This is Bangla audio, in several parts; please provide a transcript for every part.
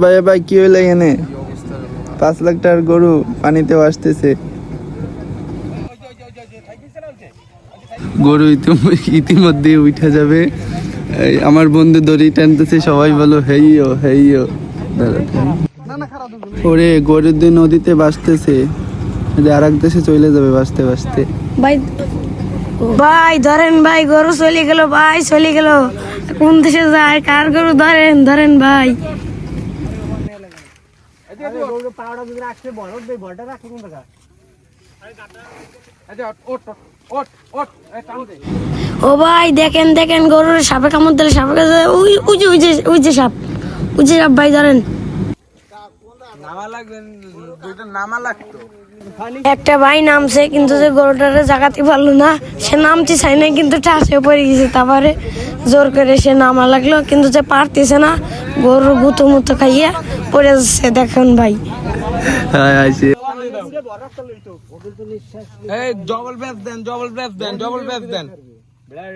ভাই ভাই, কি হইল এখানে? পাঁচ লাখ টাকার গরু পানিতে আসতেছে। গরু ইতিম- ইতিমধ্যে উঠে যাবে। আমার বন্ধু দড়ি টানতেছে, সবাই বলো হেইও হেইও ওরে, গরুর দিয়ে নদীতে বাসতেছে আর এক দেশে চলে যাবে বাঁচতে ভাই ভাই, ধরেন ভাই, গরু চলে গেল, ভাই, চলে গেল। কোন দেশে যায়, কার গরু ধরেন ধরেন ভাই। ও ভাই দেখেন দেখেন গরুর সাপে কামড় দিলে সাপে উজে উজে উজে সাপ উজে সাপ ভাই ধরেন। একটা ভাই নামছে কিন্তু যে গরুটারে জাগাতে পারল না সে নামতে চাই না কিন্তু ঠাসে পড়ে গেছে। তারপরে জোর করে সে নামা লাগল কিন্তু যে পারতেছে না গরুর গুতো মুতো খাইয়া পড়ে যাচ্ছে। দেখুন ভাই। ডবল ব্যাস দেন ডবল ব্যাস দেন ডবল ব্যাস দেন। আর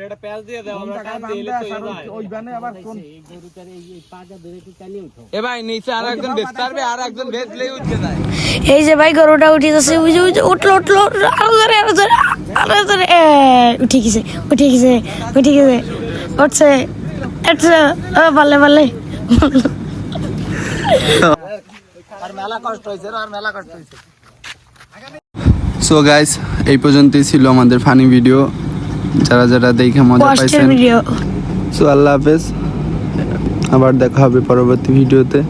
আর এই যে ভাই গরুটা উঠে যাচ্ছে উঠে উঠে উঠল উঠল উঠল, আরও ধরে আরও ধরে আরও ধরে উঠে গেছে উঠে গেছে উঠে গেছে উঠছে উঠছে ও পারলে পারলে। সো গাইস এই পর্যন্তই ছিল আমাদের ফানি ভিডিও যারা যারা দেখে মজা পাইছেন। সো আল্লাহ হাফেজ। আবার দেখা হবে পরবর্তী ভিডিওতে।